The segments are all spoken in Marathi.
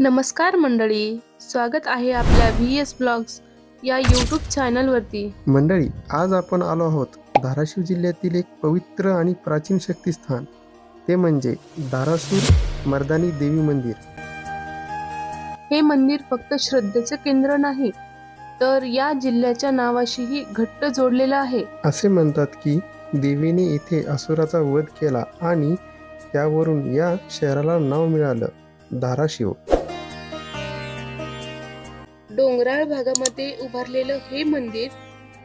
नमस्कार मंडळी स्वागत आहे आपल्या व्ही एस ब्लॉग्स या यूट्यूब चॅनलवरती मंडळी आज आपण आलो आहोत धाराशिव जिल्ह्यातील एक पवित्र आणि प्राचीन शक्तिस्थान. ते म्हणजे धारासूर मर्दानी देवी मंदिर. हे मंदिर फक्त श्रद्धेचं केंद्र नाही तर या जिल्ह्याच्या नावाशीही घट्ट जोडलेलं आहे. असे म्हणतात की देवीने इथे असुराचा वध केला आणि त्यावरून या शहराला नाव मिळालं धाराशिव. डोंगराळ भागामध्ये उभारलेलं हे मंदिर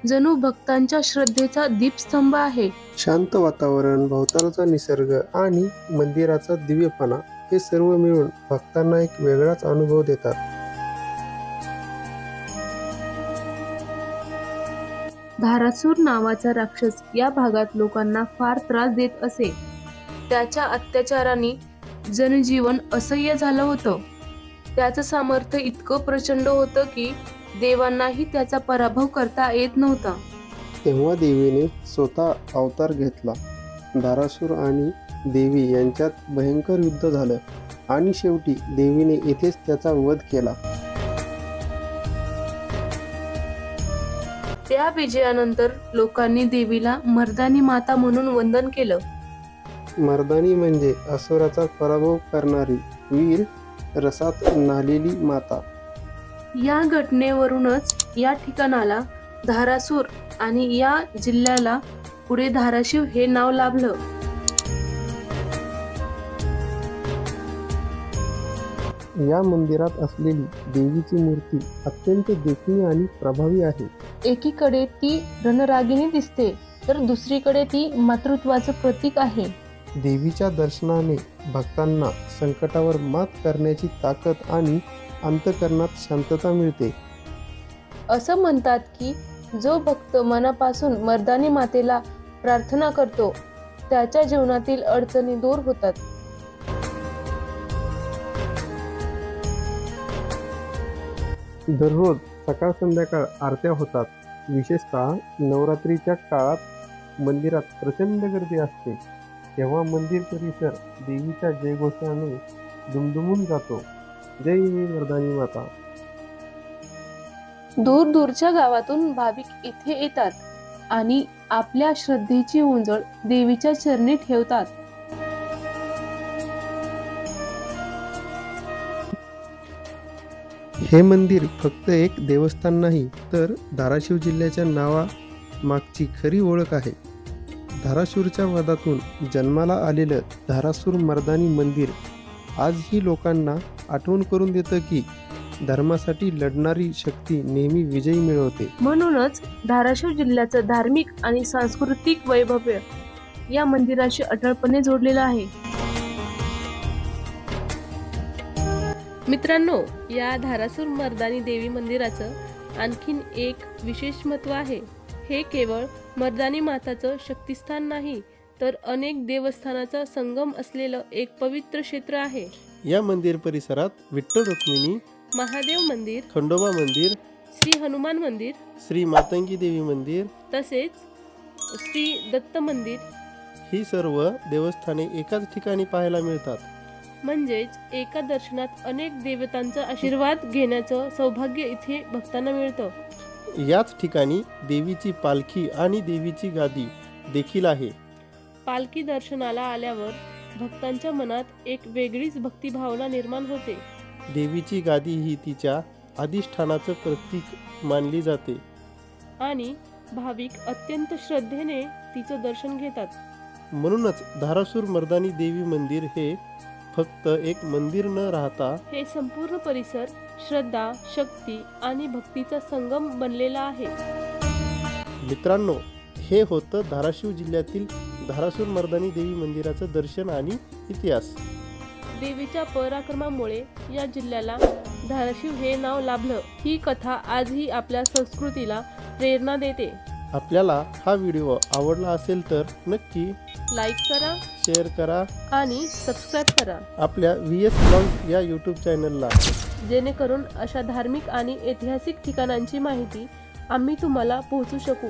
जणू भक्तांच्या श्रद्धेचा दीपस्तंभ आहे. शांत वातावरण भोवतालचा निसर्ग आणि मंदिराचा दिव्यपणा हे सर्व मिळून भक्तांना एक वेगळाच अनुभव देतात. धारासूर नावाचा राक्षस या भागात लोकांना फार त्रास देत असे. त्याच्या अत्याचाराने जनजीवन असह्य झालं होतं. त्याचं सामर्थ्य इतकं प्रचंड होतं की देवांनाही त्याचा पराभव करता येत नव्हता. तेव्हा देवीने स्वतः अवतार घेतला. धारासूर आणि देवी यांच्यात भयंकर युद्ध झालं आणि शेवटी देवीने येथेच त्याचा वध केला. त्या विजयानंतर लोकांनी देवीला मर्दानी माता म्हणून वंदन केलं. मर्दानी म्हणजे असुराचा पराभव करणारी वीर रसात नालेली माता. या घटनेवरूनच या ठिकाणाला धारासूर आणि या जिल्ह्याला पुढे धाराशिव हे नाव लाभलं. या मंदिरात असलेली देवीची मूर्ती अत्यंत देखणी आणि प्रभावी आहे. एकीकडे ती रणरागिणी दिसते तर दुसरीकडे ती मातृत्वाचं प्रतीक आहे. देवीच्या दर्शनाने भक्तांना संकटावर मात करण्याची ताकद आणि अंतकरणात शांतता मिळते. असं म्हणतात की जो भक्त मनापासून मर्दानी मातेला प्रार्थना करतो त्याच्या जीवनातील अडचणी दूर होतात. दररोज सकाळ संध्याकाळ आरत्या होतात. विशेषतः नवरात्रीच्या काळात मंदिरात प्रचंड गर्दी असते. तेव्हा मंदिर परिसर देवीच्या जयघोषाने दुमदुमून जातो. जय वरदानी माता. दूर दूरच्या गावातून भाविक इथे येतात आणि आपल्या श्रद्धेची उंजळ देवीच्या चरणी ठेवतात. हे मंदिर फक्त एक देवस्थान नाही तर धाराशिव जिल्ह्याच्या नावा मागची खरी ओळख आहे. धाराशिवच्या वधातून जन्माला आलेलं धारासूर मर्दानी मंदिर आजही लोकांना आठवण करून देतं की धर्मासाठी लढणारी शक्ती नेहमी विजयी मिळवते. म्हणूनच धाराशिव जिल्ह्याचं धार्मिक आणि सांस्कृतिक वैभव या मंदिराशी अटळपणे जोडलेलं आहे. मित्रांनो या धारासूर मर्दानी देवी मंदिराचं आणखीन एक विशेष महत्त्व आहे. हे केवळ मर्दानी माताचं शक्तिस्थान नाही तर अनेक देवस्थानाचा संगम असलेलं एक पवित्र क्षेत्र आहे. या मंदिर परिसरात विठ्ठल रुक्मिणी महादेव मंदिर खंडोबा मंदिर श्री हनुमान मंदिर श्री मातंगी देवी मंदिर तसेच श्री दत्त मंदिर. ही सर्व देवस्थाने एकाच ठिकाणी पाहायला मिळतात. म्हणजेच एका दर्शनात अनेक देवतांचा आशीर्वाद घेण्याचं सौभाग्य इथे भक्तांना मिळतं. याच ठिकाणी देवीची पालखी आणि देवीची गादी देखील आहे. पालखी दर्शनाला आल्यावर भक्तांच्या मनात एक वेगळीच भक्तिभावना निर्माण होते. देवीची गादी ही तिच्या अधिष्ठानाचं प्रतीक मानली जाते. आणि भाविक अत्यंत श्रद्धेने तिचं दर्शन घेतात. म्हणूनच धारासूर मर्दानी देवी मंदिर हे फक्त एक मंदिर न राहता हे संपूर्ण परिसर श्रद्धा शक्ती आणि भक्तीचा संगम बनलेला आहे. मित्रांनो हे होतं धाराशिव जिल्ह्यातील धारासूर मर्दानी देवी मंदिराचं दर्शन आणि इतिहास. देवीच्या पराक्रमामुळे या जिल्ह्याला धाराशिव हे नाव लाभलं. ही कथा आजही आपल्या संस्कृतीला प्रेरणा देते. आपल्याला हा व्हिडिओ आवडला असेल तर नक्की लाईक करा शेअर करा आणि सबस्क्राईब करा. आपल्या व्ही एस ब्लॉग या यूट्यूब चॅनलला जेणेकरून अशा धार्मिक आणि ऐतिहासिक ठिकाणांची माहिती आम्ही तुम्हाला पोहोचू शकू.